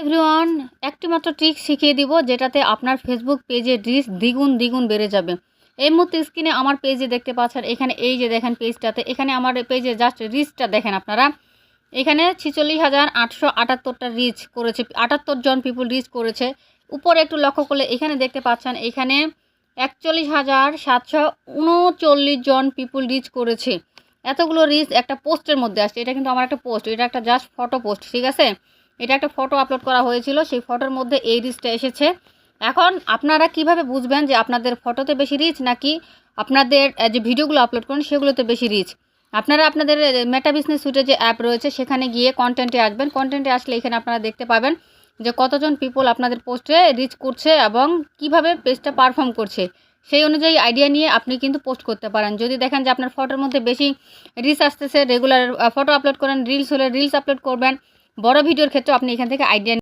Everyone, একটি মাত্র trick শিখিয়ে দিব যেটাতে আপনার ফেসবুক পেজে রিচ দ্বিগুণ দ্বিগুণ বেড়ে যাবে। এই মুহূর্তে স্ক্রিনে আমার পেজে দেখতে পাচ্ছেন, এখানে এই যে দেখেন পেজটাতে এখানে আমার পেজে জাস্ট রিচটা দেখেন আপনারা। এখানে ছিচল্লিশ হাজার আটশো আটাত্তরটা রিচ করেছে, আটাত্তর জন পিপুল রিচ করেছে। উপরে একটু লক্ষ্য করলে এখানে দেখতে পাচ্ছেন, এখানে একচল্লিশ হাজার সাতশো উনচল্লিশ জন পিপুল রিচ করেছে। এতগুলো রিচ একটা পোস্টের মধ্যে আসছে, এটা কিন্তু আমার একটা পোস্ট এটা একটা জাস্ট ফটো পোস্ট ঠিক আছে? এটা একটা ফটো আপলোড করা হয়েছিল, সেই ফটোর মধ্যে এই রিচটা এসেছে। এখন আপনারা কীভাবে বুঝবেন যে আপনাদের ফটোতে বেশি রিচ নাকি আপনাদের যে ভিডিওগুলো আপলোড করেন সেগুলোতে বেশি রিচ আপনারা আপনাদের মেটা বিজনেস সুইটে যে অ্যাপ রয়েছে, সেখানে গিয়ে কন্টেন্টে আসবেন। কন্টেন্টে আসলে এখানে আপনারা দেখতে পাবেন যে কতজন পিপল আপনাদের পোস্টে রিচ করছে এবং কীভাবে পেজটা পারফর্ম করছে। সেই অনুযায়ী আইডিয়া নিয়ে আপনি কিন্তু পোস্ট করতে পারেন। যদি দেখেন যে আপনার ফটোর মধ্যে বেশি রিচ আসতেছে রেগুলার ফটো আপলোড করেন রিলস হলে রিলস আপলোড করবেন বড় ভিডিওর ক্ষেত্রে আপনি এখান থেকে আইডিয়া